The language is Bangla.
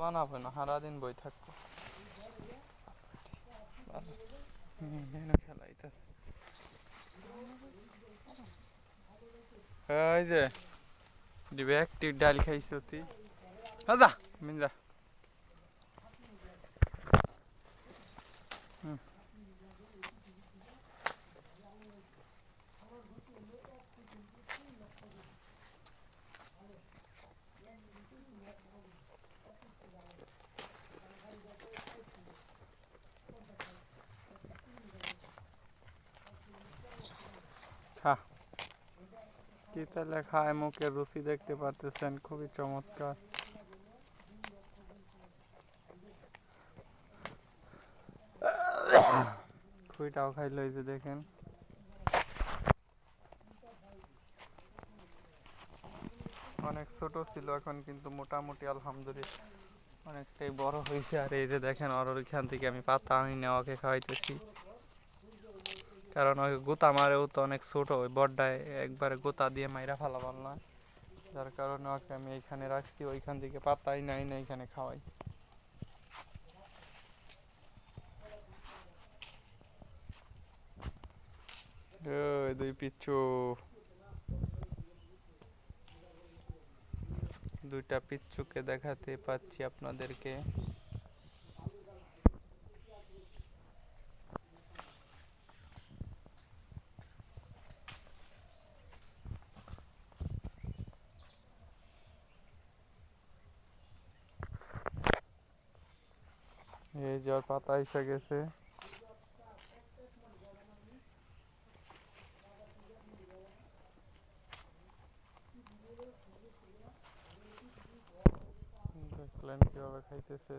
বানাবো না, সারাদিন বই থাকব। খেলাইতেছে এই যে, দিবে একটি ডাল খাইছো তুই। দাদা মিন্দা হুম। খা চিতা রুচি দেখতে খুবই চমৎকার। যে দেখেন। অনেক ছোট ছিল এখন, কিন্তু মোটামুটি আলহামদুলিল্লাহ। অনেকটাই বড় হয়েছে। আর এই যে দেখেন ওর ওইখান থেকে আমি পাতা আনি, নেওয়াকে খাওয়াইতেছি। কারণ ওই গোতা মারেও তো অনেক ছোট, ওই বড্ডায় একবারে গোতা দিয়ে মাইরা ফেলাবার না। যার কারণে ওকে আমি এইখানে রাখছি, ওইখান থেকে পাতাই নাই না এখানে খাওয়াই। দুই পিচ্ছু। দুইটা পিচ্ছুকে দেখাতে পাচ্ছি আপনাদেরকে। এই জ্বর পাতা এসে গেছে। দেখলেন কীভাবে খাইতেছে?